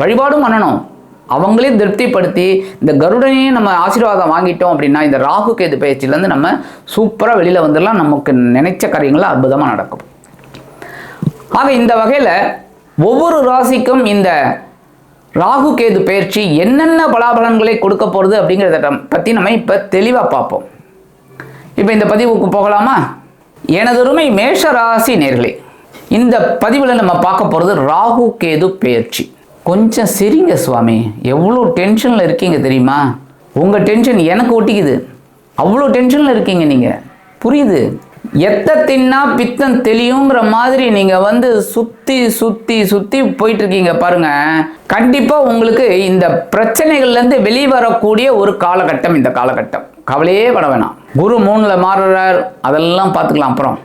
வழிபாடும் பண்ணணும். அவங்களையும் திருப்திப்படுத்தி இந்த கருடனையும் நம்ம ஆசீர்வாதம் வாங்கிட்டோம் அப்படின்னா இந்த ராகு கேது பயிற்சியிலேருந்து நம்ம சூப்பராக வெளியில் வந்துடலாம் நமக்கு நினைச்ச காரியங்கள்லாம் அற்புதமாக நடக்கும். ஆக இந்த வகையில் ஒவ்வொரு ராசிக்கும் இந்த ராகு கேது பயிற்சி என்னென்ன பலாபலன்களை கொடுக்க போகிறது அப்படிங்கிறத பற்றி நம்ம இப்போ தெளிவாக பார்ப்போம். இப்போ இந்த பதிவுக்கு போகலாமா? எனதொருமை மேஷ ராசி நேர்களே இந்த பதிவில் நம்ம பார்க்க போகிறது ராகு கேது பெயர்ச்சி கொஞ்சம் சிரிங்க சுவாமி. எவ்வளோ டென்ஷனில் இருக்கீங்க தெரியுமா? உங்கள் டென்ஷன் எனக்கு ஒட்டிக்குது. அவ்வளோ டென்ஷனில் இருக்கீங்க நீங்கள் புரியுது? எத்த தின்னா பித்தம் தெளியுங்கிற மாதிரி நீங்கள் வந்து சுற்றி சுற்றி சுற்றி போயிட்டுருக்கீங்க பாருங்கள் பாருங்க. கண்டிப்பாக உங்களுக்கு இந்த பிரச்சனைகள்லேருந்து வெளிவரக்கூடிய ஒரு காலகட்டம் இந்த காலகட்டம். கவலையே பட வேணாம். குரு மூணில் மாறுறார். அதெல்லாம் பார்த்துக்கலாம் அப்புறம்.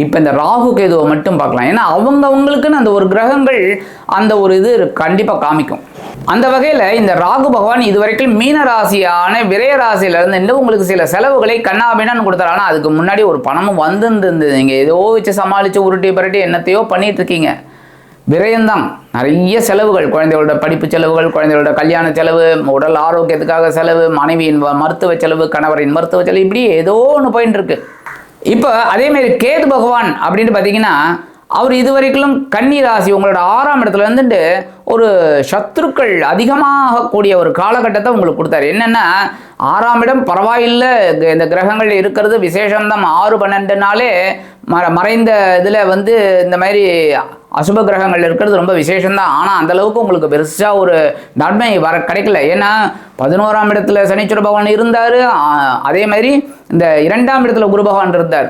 இப்போ இந்த ராகு கேதுவை மட்டும் பார்க்கலாம். ஏன்னா அவங்க அவங்களுக்குன்னு அந்த ஒரு கிரகங்கள் அந்த ஒரு இது கண்டிப்பாக காமிக்கும். அந்த வகையில் இந்த ராகு பகவான் இதுவரைக்கும் மீன ராசியான விரய ராசியிலேருந்து இருந்து உங்களுக்கு சில செலவுகளை கண்ணாபின்னு கொடுத்தாரு. ஆனால் அதுக்கு முன்னாடி ஒரு பணமும் வந்துருந்தது நீங்கள் ஏதோ வச்சு சமாளித்து உருட்டி பரட்டி என்னத்தையோ பண்ணிட்டு இருக்கீங்க. விரயம்தான். நிறைய செலவுகள். குழந்தைகளோட படிப்பு செலவுகள் குழந்தைகளோட கல்யாண செலவு உடல் ஆரோக்கியத்துக்காக செலவு மனைவியின் மருத்துவ செலவு கணவரின் மருத்துவ செலவு இப்படி ஏதோ ஒன்று போயின்னு இருக்கு இப்போ அதேமாரி கேது பகவான் அப்படின்னு பார்த்தீங்கன்னா அவர் இதுவரைக்கும் கன்னி ராசி உங்களோட ஆறாம் இடத்துல இருந்துட்டு ஒரு சத்ருக்கள் அதிகமாக கூடிய ஒரு காலகட்டத்தை உங்களுக்கு கொடுத்தாரு. என்னென்னா ஆறாம் இடம் பரவாயில்லை இந்த கிரகங்கள் இருக்கிறது விசேஷம்தான் ஆறு பன்னெண்டுனாலே மற மறைந்த இதில் வந்து இந்த மாதிரி அசுப கிரகங்கள் இருக்கிறது ரொம்ப விசேஷம்தான். ஆனால் அந்தளவுக்கு உங்களுக்கு பெருசாக ஒரு நன்மை வர கிடைக்கல. ஏன்னா பதினோராம் இடத்துல சனீஸ்வர பகவான் இருந்தார். அதே மாதிரி இந்த இரண்டாம் இடத்துல குரு பகவான் இருந்தார்.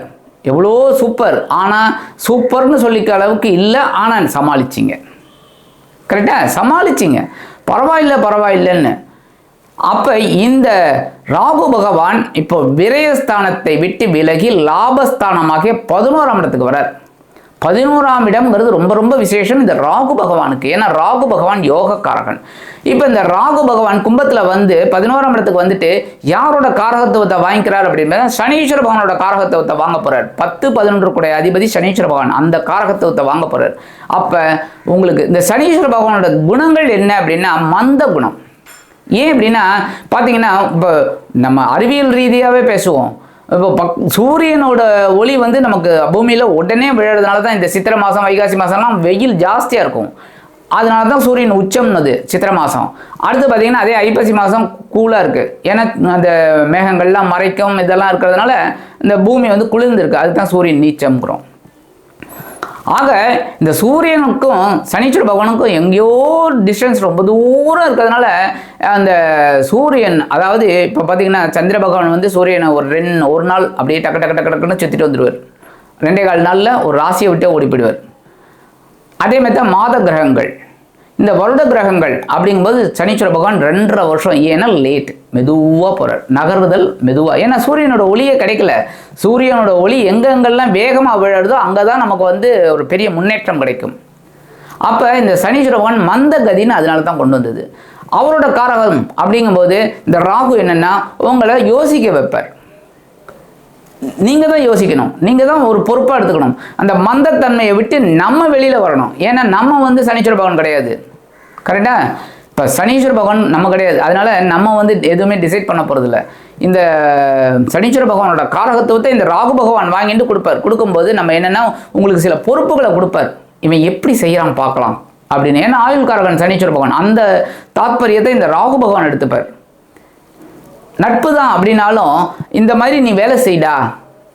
எவ்வளோ சூப்பர் ஆனால் சூப்பர்னு சொல்லிக்க அளவுக்கு இல்லை. ஆனால் சமாளிச்சிங்க. கரெக்டாக சமாளிச்சிங்க. பரவாயில்ல பரவாயில்லைன்னு. அப்போ இந்த ராகு பகவான் இப்போ விரயஸ்தானத்தை விட்டு விலகி லாபஸ்தானமாக பதினோராம் இடத்துக்கு வரார் பதினோராம் இடம்ங்கிறது ரொம்ப ரொம்ப விசேஷம். இந்த ராகு பகவானுக்கு. ஏன்னா ராகு பகவான் யோகக்காரகன். இப்போ இந்த ராகு பகவான் கும்பத்தில் வந்து பதினோராம் இடத்துக்கு வந்துட்டு யாரோட காரகத்துவத்தை வாங்கிக்கிறார் அப்படின்னா சனீஸ்வர பகவானோட காரகத்துவத்தை வாங்க போகிறார் பத்து பதினொன்று கூட அதிபதி சனீஸ்வர பகவான் அந்த காரகத்துவத்தை வாங்க போகிறார் அப்போ உங்களுக்கு இந்த சனீஸ்வர பகவானோட குணங்கள் என்ன அப்படின்னா மந்த குணம். ஏன் அப்படின்னா பார்த்தீங்கன்னா இப்போ நம்ம அறிவியல் ரீதியாகவே பேசுவோம். இப்போ பக் சூரியனோட ஒளி வந்து நமக்கு பூமியில் உடனே விழுறதுனால தான் இந்த சித்திரை மாதம் வைகாசி மாதம்லாம் வெயில் ஜாஸ்தியாக இருக்கும். அதனால தான் சூரியன் உச்சம்னது சித்திரை மாதம் அடுத்து பார்த்தீங்கன்னா அதே ஐப்பசி மாதம் கூலாக இருக்குது ஏன்னா அந்த மேகங்கள்லாம் மறைக்கும் இதெல்லாம் இருக்கிறதுனால இந்த பூமி வந்து குளிர்ந்துருக்கு. அதுக்கு தான் சூரியன் நீச்சம்ங்கிறோம். ஆக இந்த சூரியனுக்கும் சனீஸ்வர பகவானுக்கும் எங்கேயோ டிஸ்டன்ஸ் ரொம்ப தூரம் இருக்கிறதுனால அந்த சூரியன் அதாவது இப்போ பார்த்தீங்கன்னா சந்திர பகவான் வந்து சூரியனை ஒரு ரெண்டு ஒரு நாள் அப்படியே டக்கு டக்கு டக்கு டக்குன்னு சுற்றிட்டு வந்துடுவார் ரெண்டே கால் நாளில் ஒரு ராசியை விட்டே ஓடி போயிடுவார். அதே மாதிரி தான் மாத கிரகங்கள். இந்த வருட கிரகங்கள் அப்படிங்கும்போது சனீஸ்வர பகவான் ரெண்டரை வருஷம் ஏன்னா லேட் மெதுவாக போகிறார் நகர்வுதல் மெதுவாக ஏன்னா சூரியனோட ஒளியே கிடைக்கல. சூரியனோட ஒளி எங்கெங்கெல்லாம் வேகமாக விழுறதோ அங்கே தான் நமக்கு வந்து ஒரு பெரிய முன்னேற்றம் கிடைக்கும். அப்போ இந்த சனீஸ்வர பகவான் மந்த கதின்னு அதனால தான் கொண்டு வந்தது. அவரோட காரகம் அப்படிங்கும்போது இந்த ராகு என்னென்னா உங்களை யோசிக்க வைப்பார். நீங்கள் தான் யோசிக்கணும். நீங்கள் தான் ஒரு பொறுப்பாக எடுத்துக்கணும். அந்த மந்தத்தன்மையை விட்டு நம்ம வெளியில் வரணும். ஏன்னா நம்ம வந்து சனீஸ்வர பகவான் கிடையாது. கரெக்டாக இப்போ சனீஸ்வர பகவான் நம்ம கிடையாது. அதனால் நம்ம வந்து எதுவுமே டிசைட் பண்ண போகிறதில்ல இந்த சனீஸ்வர பகவானோட காரகத்துவத்தை இந்த ராகு பகவான் வாங்கிட்டு கொடுப்பார். கொடுக்கும்போது நம்ம என்னென்னா உங்களுக்கு சில பொறுப்புகளை கொடுப்பார். இவன் எப்படி செய்கிறான் பார்க்கலாம். அப்படின்னு. ஏன்னா ஆயுள் காரகன் சனீஸ்வர பகவான். அந்த தாத்பரியத்தை இந்த ராகு பகவான் எடுத்துப்பார். நட்பு தான் அப்படின்னாலும் இந்த மாதிரி நீ வேலை செய்டா.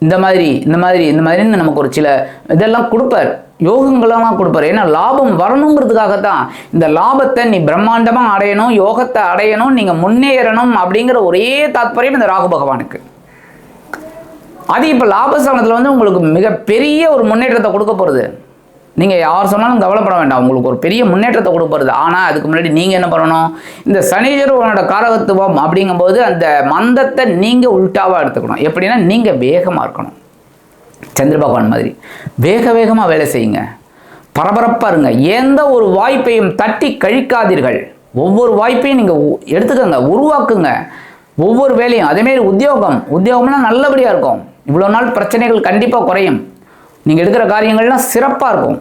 இந்த மாதிரி இந்த மாதிரி இந்த மாதிரின்னு நமக்கு ஒரு சில இதெல்லாம் கொடுப்பார். யோகங்களெல்லாம் கொடுப்பார். ஏன்னா லாபம் வரணுங்கிறதுக்காக தான் இந்த லாபத்தை நீ பிரம்மாண்டமாக அடையணும் யோகத்தை அடையணும் நீங்கள் முன்னேறணும் அப்படிங்கிற ஒரே தாத்பரியம் இந்த ராகு பகவானுக்கு. அது இப்போ லாபஸ்தானத்தில் வந்து உங்களுக்கு மிகப்பெரிய ஒரு முன்னேற்றத்தை கொடுக்க போகிறது நீங்கள் யார் சொன்னாலும் கவலைப்பட வேண்டாம். உங்களுக்கு ஒரு பெரிய முன்னேற்றத்தை கொடுப்பறது ஆனால் அதுக்கு முன்னாடி நீங்கள் என்ன பண்ணணும்? இந்த சனீஸ்வரனோட காரகத்துவம் அப்படிங்கும்போது அந்த மந்தத்தை நீங்கள் உள்டாவாக எடுத்துக்கணும். எப்படின்னா நீங்கள் வேகமாக இருக்கணும். சந்திர பகவான் மாதிரி. வேக வேகமாக வேலை செய்யுங்க. பரபரப்பாக இருங்க. எந்த ஒரு வாய்ப்பையும் தட்டி கழிக்காதீர்கள். ஒவ்வொரு வாய்ப்பையும் நீங்கள் எடுத்துக்கோங்க. உருவாக்குங்க. ஒவ்வொரு வேலையும். அதேமாரி உத்தியோகம். உத்தியோகம்லாம் நல்லபடியாக இருக்கும். இவ்வளோ நாள் பிரச்சனைகள் கண்டிப்பாக குறையும். நீங்கள் எடுக்கிற காரியங்கள்லாம் சிறப்பாக இருக்கும்.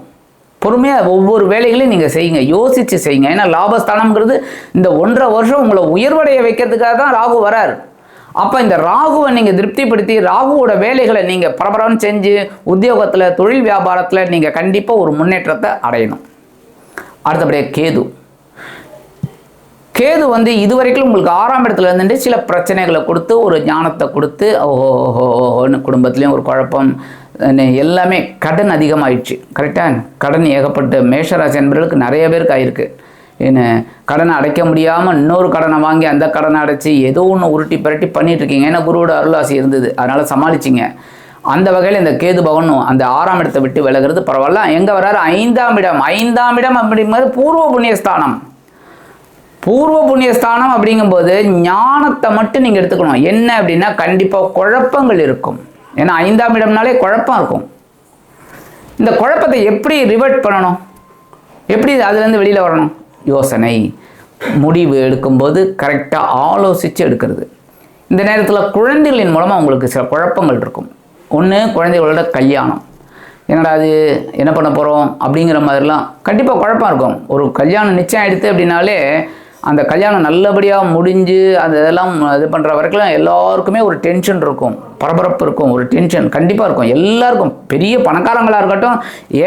பொறுமையாக ஒவ்வொரு வேலைகளையும் நீங்கள் செய்யுங்க. யோசித்து செய்யுங்க. ஏன்னா லாபஸ்தானம்ங்கிறது இந்த ஒன்றரை வருஷம் உங்களை உயர்வடைய வைக்கிறதுக்காக தான் ராகு வரார். அப்போ இந்த ராகுவை நீங்கள் திருப்திப்படுத்தி ராகுவோட வேலைகளை நீங்கள் பரபரன்னு செஞ்சு உத்தியோகத்தில் தொழில் வியாபாரத்தில் நீங்கள் கண்டிப்பாக ஒரு முன்னேற்றத்தை அடையணும். அடுத்தபடியாக கேது. கேது வந்து இதுவரைக்கும் உங்களுக்கு ஆறாம் இடத்துல இருந்துட்டு சில பிரச்சனைகளை கொடுத்து ஒரு ஞானத்தை கொடுத்து ஓஹோ ஓஹோ ஓஹோன்னு குடும்பத்துலேயும் ஒரு குழப்பம் எல்லாமே கடன் அதிகமாயிடுச்சு. கரெக்டாக கடன் ஏகப்பட்டு மேஷராசி என்பவர்களுக்கு நிறைய பேருக்கு ஆயிருக்கு. என்ன கடனை அடைக்க முடியாமல் இன்னொரு கடனை வாங்கி அந்த கடனை அடைச்சி ஏதோ ஒன்று உருட்டி பரட்டி பண்ணிகிட்ருக்கீங்க இருக்கீங்க. ஏன்னா குருவோட அருளாசி இருந்தது. அதனால் சமாளிச்சிங்க. அந்த வகையில் இந்த கேது பவனும் அந்த ஆறாம் இடத்தை விட்டு விலகிறது பரவாயில்ல. எங்கே வராரு? ஐந்தாம் இடம். ஐந்தாம் இடம் அப்படிங்கிறது பூர்வ புண்ணியஸ்தானம். பூர்வ புண்ணியஸ்தானம் அப்படிங்கும்போது ஞானத்தை மட்டும் நீங்கள் எடுத்துக்கணும். என்ன அப்படின்னா கண்டிப்பாக குழப்பங்கள் இருக்கும். ஏன்னா ஐந்தாம் இடம்னாலே குழப்பம் இருக்கும். இந்த குழப்பத்தை எப்படி ரிவர்ட் பண்ணணும்? எப்படி அதுலேருந்து வெளியில் வரணும்? யோசனை. முடிவு எடுக்கும்போது கரெக்டாக ஆலோசித்து எடுக்கிறது. இந்த நேரத்தில் குழந்தைகளின் மூலமாக உங்களுக்கு சில குழப்பங்கள் இருக்கும். ஒன்று குழந்தைகளோட கல்யாணம். என்னடா அது என்ன பண்ண போகிறோம் அப்படிங்கிற மாதிரிலாம் கண்டிப்பாக குழப்பம் இருக்கும். ஒரு கல்யாணம் நிச்சயம் எடுத்து அப்படின்னாலே அந்த கல்யாணம் நல்லபடியாக முடிஞ்சு அந்த இதெல்லாம் இது பண்ணுற வரைக்கும் எல்லாருக்குமே ஒரு டென்ஷன் இருக்கும். பரபரப்பு இருக்கும் ஒரு டென்ஷன் கண்டிப்பாக இருக்கும். எல்லாருக்கும் பெரிய பணக்காரங்களாக இருக்கட்டும்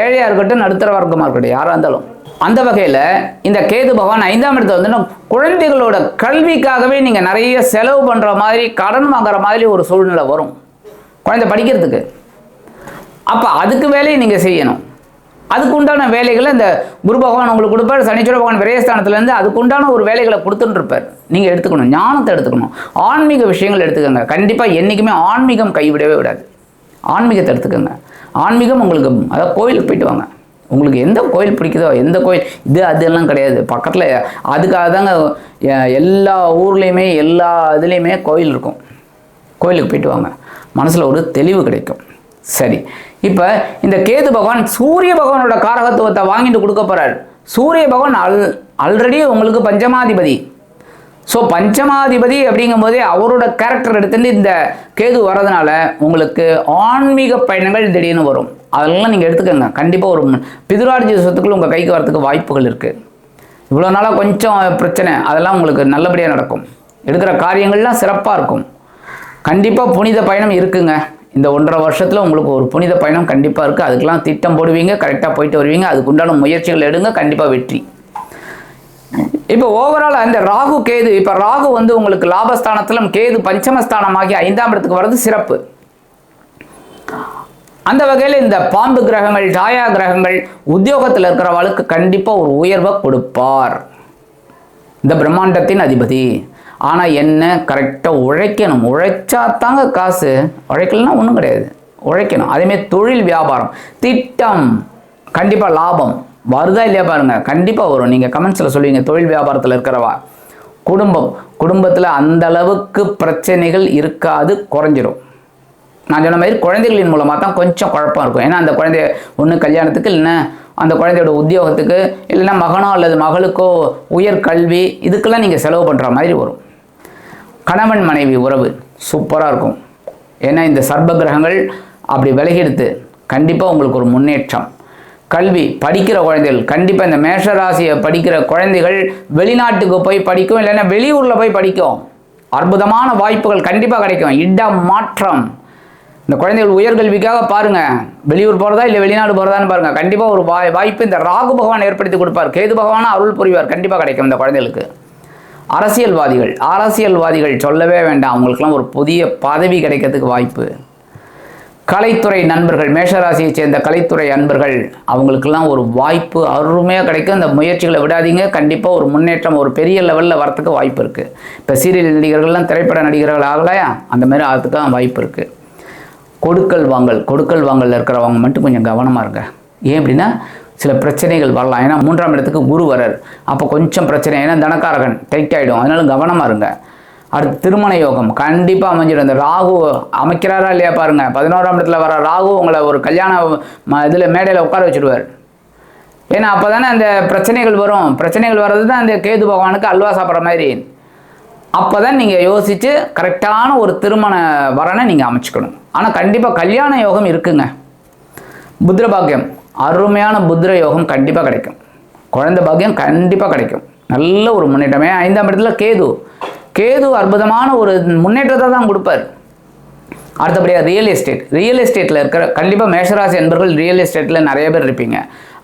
ஏழையாக இருக்கட்டும் நடுத்தர வர்க்கமாக இருக்கட்டும் யாராக இருந்தாலும். அந்த வகையில் இந்த கேது பகவான் ஐந்தாம் இடத்துல வந்து குழந்தைகளோட கல்விக்காகவே நீங்கள் நிறைய செலவு பண்ணுற மாதிரி கடன் வாங்குற மாதிரி ஒரு சூழ்நிலை வரும். குழந்தை படிக்கிறதுக்கு. அப்போ அதுக்கு வேலையை நீங்கள் செய்யணும். அதுக்கு உண்டான வேலைகளை இந்த குரு பகவான் உங்களுக்கு கொடுப்பார். சனீஸ்வர பகவான் விரயஸ்தானத்துலேருந்து அதுக்குண்டான ஒரு வேலைகளை கொடுத்துட்டுருப்பார் நீங்கள் எடுத்துக்கணும் ஞானத்தை எடுத்துக்கணும். ஆன்மீக விஷயங்கள் எடுத்துக்கோங்க. கண்டிப்பாக என்றைக்குமே ஆன்மீகம் கைவிடவே விடாது. ஆன்மீகத்தை எடுத்துக்கோங்க. ஆன்மீகம் உங்களுக்கு அதாவது கோயிலுக்கு போயிட்டு வாங்க. உங்களுக்கு எந்த கோயில் பிடிக்குதோ எந்த கோயில் இது அதெல்லாம் கிடையாது. பக்கத்தில் அதுக்காக தாங்க எல்லா ஊர்லேயுமே எல்லா இதுலேயுமே கோயில் இருக்கும். கோயிலுக்கு போயிட்டு வாங்க. மனசில் ஒரு தெளிவு கிடைக்கும். சரி. இப்போ இந்த கேது பகவான் சூரிய பகவானோட காரகத்துவத்தை வாங்கிட்டு கொடுக்க போகிறார் சூரிய பகவான் அல் ஆல்ரெடி உங்களுக்கு பஞ்சமாதிபதி. ஸோ பஞ்சமாதிபதி அப்படிங்கும்போதே அவரோட கேரக்டர் எடுத்துட்டு இந்த கேது வர்றதுனால உங்களுக்கு ஆன்மீக பயணங்கள் திடீர்னு வரும். அதெல்லாம் நீங்கள் எடுத்துக்கோங்க. கண்டிப்பாக ஒரு பிதுராட்சி சொத்துக்கள் உங்கள் கைக்கு வரத்துக்கு வாய்ப்புகள் இருக்குது இவ்வளோ நாளாக கொஞ்சம் பிரச்சனை. அதெல்லாம் உங்களுக்கு நல்லபடியாக நடக்கும். எடுக்கிற காரியங்கள்லாம் சிறப்பாக இருக்கும். கண்டிப்பாக புனித பயணம் இருக்குங்க. இந்த ஒன்றரை வருஷத்தில் உங்களுக்கு ஒரு புனித பயணம் கண்டிப்பாக இருக்குது அதுக்கெல்லாம் திட்டம் போடுவீங்க கரெக்டாக போயிட்டு வருவீங்க. அதுக்கு உண்டான முயற்சிகள் எடுங்க கண்டிப்பாக வெற்றி. இப்போ ஓவரால் அந்த ராகு கேது இப்போ ராகு வந்து உங்களுக்கு லாபஸ்தானத்திலும் கேது பஞ்சமஸ்தானமாகி ஐந்தாம் இடத்துக்கு வர்றது சிறப்பு. அந்த வகையில் இந்த பாம்பு கிரகங்கள் ஜாயா கிரகங்கள் உத்தியோகத்தில் இருக்கிறவளுக்கு கண்டிப்பாக ஒரு உயர்வை கொடுப்பார். இந்த பிரம்மாண்டத்தின் அதிபதி. ஆனால் என்ன கரெக்டாக உழைக்கணும். உழைச்சா தாங்க காசு. உழைக்கலன்னா ஒன்றும் கிடையாது. உழைக்கணும். அதேமாரி தொழில் வியாபாரம். திட்டம் கண்டிப்பாக லாபம். வருதா இல்லையா பாருங்கள் கண்டிப்பாக வரும். நீங்கள் கமெண்ட்ஸில் சொல்லுவீங்க தொழில் வியாபாரத்தில் இருக்கிறவா. குடும்பம். குடும்பத்தில் அந்த அளவுக்கு பிரச்சனைகள் இருக்காது குறைஞ்சிரும். நான் சொன்ன மாதிரி குழந்தைகளின் மூலமாக தான் கொஞ்சம் குழப்பம் இருக்கும். ஏன்னா அந்த குழந்தைய ஒன்று கல்யாணத்துக்கு இல்லைன்னா அந்த குழந்தையோட உத்தியோகத்துக்கு இல்லைன்னா மகனோ அல்லது மகளுக்கோ உயர் கல்வி இதுக்கெல்லாம் நீங்கள் செலவு பண்ணுற மாதிரி வரும். கணவன் மனைவி உறவு சூப்பராக இருக்கும். ஏன்னா இந்த சர்ப கிரகங்கள் அப்படி விலகிடுது. கண்டிப்பாக உங்களுக்கு ஒரு முன்னேற்றம். கல்வி படிக்கிற குழந்தைகள் கண்டிப்பாக இந்த மேஷராசியை படிக்கிற குழந்தைகள் வெளிநாட்டுக்கு போய் படிக்கும் இல்லைன்னா வெளியூரில் போய் படிக்கும். அற்புதமான வாய்ப்புகள் கண்டிப்பாக கிடைக்கும். இடம் மாற்றம். இந்த குழந்தைகள் உயர்கல்விக்காக பாருங்க. வெளியூர் போகிறதா இல்லை வெளிநாடு போகிறதான்னு பாருங்கள் கண்டிப்பாக ஒரு வாய் வாய்ப்பு இந்த ராகு பகவான் ஏற்படுத்தி கொடுப்பார். கேது பகவான் அருள் புரிவார். கண்டிப்பாக கிடைக்கும் இந்த குழந்தைகளுக்கு. அரசியல்வாதிகள் அரசியல்வாதிகள் சொல்லவே வேண்டாம். அவங்களுக்குலாம் ஒரு புதிய பதவி கிடைக்கிறதுக்கு வாய்ப்பு. கலைத்துறை நண்பர்கள் மேஷராசியைச் சேர்ந்த கலைத்துறை அன்பர்கள் அவங்களுக்கெல்லாம் ஒரு வாய்ப்பு அருமையாக கிடைக்கும். இந்த முயற்சிகளை விடாதீங்க. கண்டிப்பாக ஒரு முன்னேற்றம் ஒரு பெரிய லெவலில் வரத்துக்கு வாய்ப்பு இருக்குது இப்போ சீரியல் நடிகர்கள்லாம் திரைப்பட நடிகர்கள் ஆகலையா? அந்த மாதிரி ஆகிறதுக்கு வாய்ப்பு இருக்குது கொடுக்கல் வாங்கல் கொடுக்கல் வாங்கலில் இருக்கிறவங்க மட்டும் கொஞ்சம் கவனமாக இருங்க. ஏன் அப்படின்னா சில பிரச்சனைகள் வரலாம். ஏன்னா மூன்றாம் இடத்துக்கு குரு வரார் அப்போ கொஞ்சம் பிரச்சனை. ஏன்னா தனக்காரகன் டைட் ஆகிடும் அதனால கவனமாக இருங்க. அடுத்து திருமண யோகம். கண்டிப்பாக அமைஞ்சிடும். இந்த ராகு அமைக்கிறாரா இல்லையா பாருங்கள் பதினோராம் இடத்துல வர ராகு உங்களை ஒரு கல்யாண இதில் மேடையில் உட்கார வச்சுடுவார் ஏன்னா அப்போ தானே அந்த பிரச்சனைகள் வரும். பிரச்சனைகள் வர்றது தான் அந்த கேது பகவானுக்கு அல்வா சாப்பிட்ற மாதிரி. அப்போ தான் நீங்கள் யோசித்து கரெக்டான ஒரு திருமண வரனை நீங்கள் அமைச்சுக்கணும். ஆனால் கண்டிப்பாக கல்யாண யோகம் இருக்குங்க. புத்திரபாக்கியம் அருமையான புத்திர யோகம் கண்டிப்பாக கிடைக்கும். குழந்தை பாக்கியம் கண்டிப்பாக கிடைக்கும். நல்ல ஒரு முன்னேற்றமே. ஐந்தாம் இடத்துல கேது. கேது அற்புதமான ஒரு முன்னேற்றத்தை தான் கொடுப்பார். அடுத்தபடியாக ரியல் எஸ்டேட் ரியல் எஸ்டேட்டில் இருக்கிற கண்டிப்பாக மேஷராசி என்பர்கள் ரியல் எஸ்டேட்டில் நிறைய பேர் இருப்பீங்க.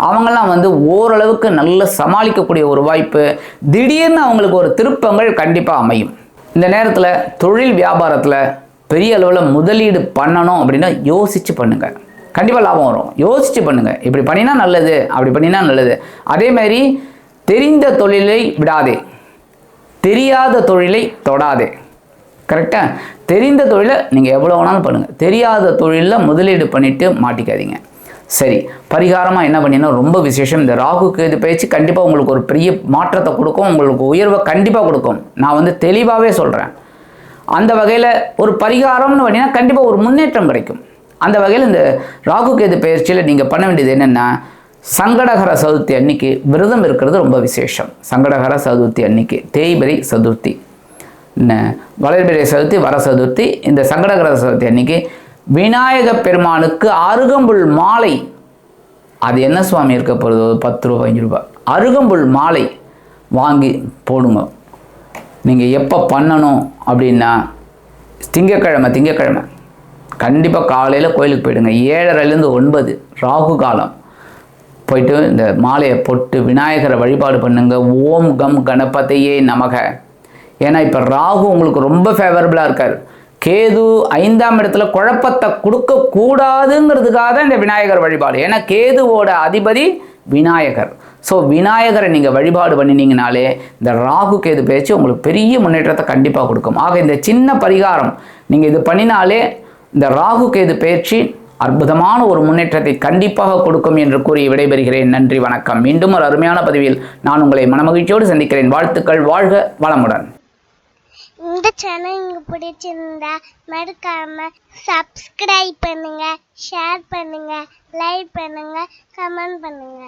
அவங்கெல்லாம் வந்து ஓரளவுக்கு நல்ல சமாளிக்கக்கூடிய ஒரு வாய்ப்பு. திடீர்னு அவங்களுக்கு ஒரு திருப்பங்கள் கண்டிப்பாக அமையும். இந்த நேரத்தில் தொழில் வியாபாரத்தில் பெரிய அளவில் முதலீடு பண்ணணும் அப்படின்னா யோசித்து பண்ணுங்கள் கண்டிப்பாக லாபம் வரும். யோசித்து பண்ணுங்கள் இப்படி பண்ணினா நல்லது அப்படி பண்ணினா நல்லது. அதே மாதிரி தெரிந்த தொழிலை விடாதே. தெரியாத தொழிலை தொடாதே. கரெக்டாக தெரிந்த தொழிலை நீங்கள் எவ்வளோ வேணாலும் பண்ணுங்கள் தெரியாத தொழிலில் முதலீடு பண்ணிவிட்டு மாட்டிக்காதீங்க. சரி பரிகாரமாக என்ன பண்ணினா ரொம்ப விசேஷம். இந்த ராகு கேது பயிற்சி கண்டிப்பாக உங்களுக்கு ஒரு பெரிய மாற்றத்தை கொடுக்கும். உங்களுக்கு உயர்வை கண்டிப்பாக கொடுக்கும். நான் வந்து தெளிவாகவே சொல்கிறேன் அந்த வகையில் ஒரு பரிகாரம்னு பண்ணினா கண்டிப்பாக ஒரு முன்னேற்றம் கிடைக்கும். அந்த வகையில் இந்த ராகு கேது பயிற்சியில் நீங்கள் பண்ண வேண்டியது என்னென்னா சங்கடகர சதுர்த்தி அன்னைக்கு விரதம் இருக்கிறது ரொம்ப விசேஷம். சங்கடகர சதுர்த்தி அன்னைக்கு தேய்பிரை சதுர்த்தி. வளர்பிரை சதுர்த்தி வர சதுர்த்தி இந்த சங்கடகர சதுர்த்தி அன்னைக்கு விநாயக பெருமானுக்கு அருகம்புல் மாலை. அது என்ன சுவாமி இருக்க போகிறது ஒரு பத்து ரூபா அஞ்சு ரூபாய் அருகம்புல் மாலை வாங்கி போடுங்க. நீங்கள் எப்போ பண்ணணும் அப்படின்னா திங்கக்கிழமை திங்கக்கிழமை. கண்டிப்பாக காலையில் கோயிலுக்கு போயிடுங்க. ஏழரைலேருந்து ஒன்பது ராகு காலம். போயிட்டு இந்த மாலையை பொட்டு விநாயகரை வழிபாடு பண்ணுங்க. ஓம் கம் கணபதியே நமக. ஏன்னா இப்போ ராகு உங்களுக்கு ரொம்ப ஃபேவரபுளாக இருக்கார். கேது ஐந்தாம் இடத்துல குழப்பத்தை கொடுக்கக்கூடாதுங்கிறதுக்காக தான் இந்த விநாயகர் வழிபாடு. ஏன்னா கேதுவோட அதிபதி விநாயகர். ஸோ விநாயகரை நீங்கள் வழிபாடு பண்ணினீங்கனாலே இந்த ராகு கேது பேச்சு உங்களுக்கு பெரிய முன்னேற்றத்தை கண்டிப்பாக கொடுக்கும். ஆக இந்த சின்ன பரிகாரம் நீங்கள் இது பண்ணினாலே இந்த ராகு கேது பயிற்சி அற்புதமான ஒரு முன்னேற்றத்தை கண்டிப்பாக கொடுக்கும் என்று கூறி விடைபெறுகிறேன். நன்றி வணக்கம். மீண்டும் ஒரு அருமையான பதிவில் நான் உங்களை மனமகிழ்ச்சியோடு சந்திக்கிறேன். வாழ்த்துக்கள் வாழ்க வளமுடன். இந்த சேனல் உங்களுக்கு பிடிச்சிருந்தா மறக்காம சப்ஸ்கிரைப் பண்ணுங்க ஷேர் பண்ணுங்க லைக் பண்ணுங்க கமெண்ட் பண்ணுங்க.